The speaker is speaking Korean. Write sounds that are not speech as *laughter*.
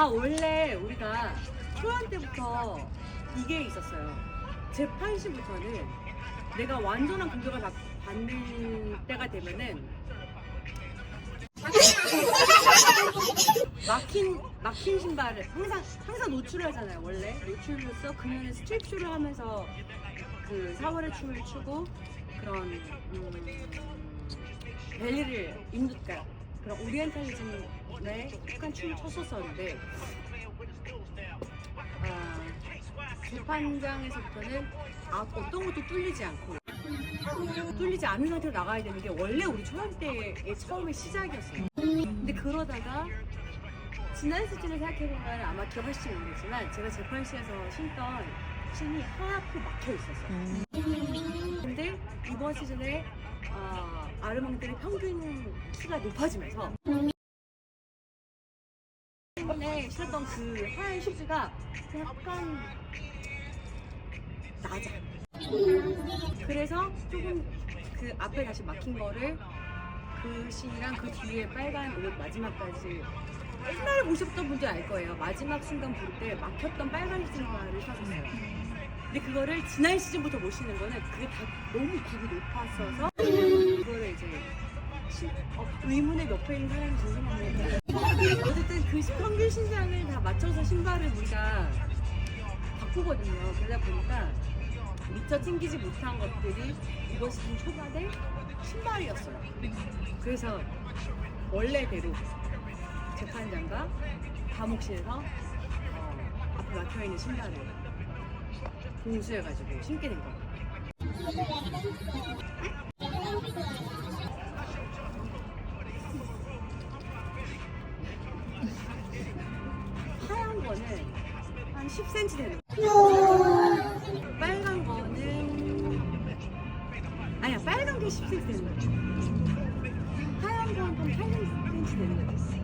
아 원래 우리가 초연 때부터 이게 있었어요. 재판 시부터는 내가 완전한 공격을 받, 받는 때가 되면은 *laughs* 막힌 막힌 신발을 항상 항상 노출을 하잖아요. 원래 노출로서 그녀는 스트립쇼를 하면서 그 사월의 춤을 추고 그런 음, 벨리를 인도니까 그런 오리엔탈리즘에 속한 춤을 췄었었는데 아, 재판장에서부터는 아, 어떤 것도 뚫리지 않고 뚫리지 않은 상태로 나가야 되는 게 원래 우리 초연 때의 처음의 시작이었어요. 근데 그러다가 지난 시즌을 생각해보면 아마 기억하실지 모르겠지만 제가 재판실에서 신던 신이 하얗게 막혀 있었어요. 근데 이번 시즌에 어, 아르망들의 평균 키가 높아지면서 때문에 신었던 그 하얀 슈즈가 약간 낮아. 그래서 조금 그 앞에 다시 막힌 거를 그 신이랑 그 뒤에 빨간 옷 마지막까지 옛날에 보셨던 분들 알 거예요. 마지막 순간 부를 때 막혔던 빨간 신발을 사셨어요. 근데 그거를 지난 시즌부터 못 신는 거는 그게 다 너무 굽이 높았어서 그거를 이제 신- 어, 의문의 옆에 있는 사람이 저 생각하는데 어쨌든 그 평균 신장을 다 맞춰서 신발을 우리가 바꾸거든요. 그러다 보니까 미처 챙기지 못한 것들이 이번 시즌 초반에 신발이었어요. 그래서 원래대로 재판장과 감옥실에서 어, 앞에 막혀있는 신발을 공수해가지고 신게 된 거예요. 한 10cm 되는 거. 빨간 거는 아니야 빨간 게 10cm 되는 거. 하얀 거는 한 8cm 되는 거.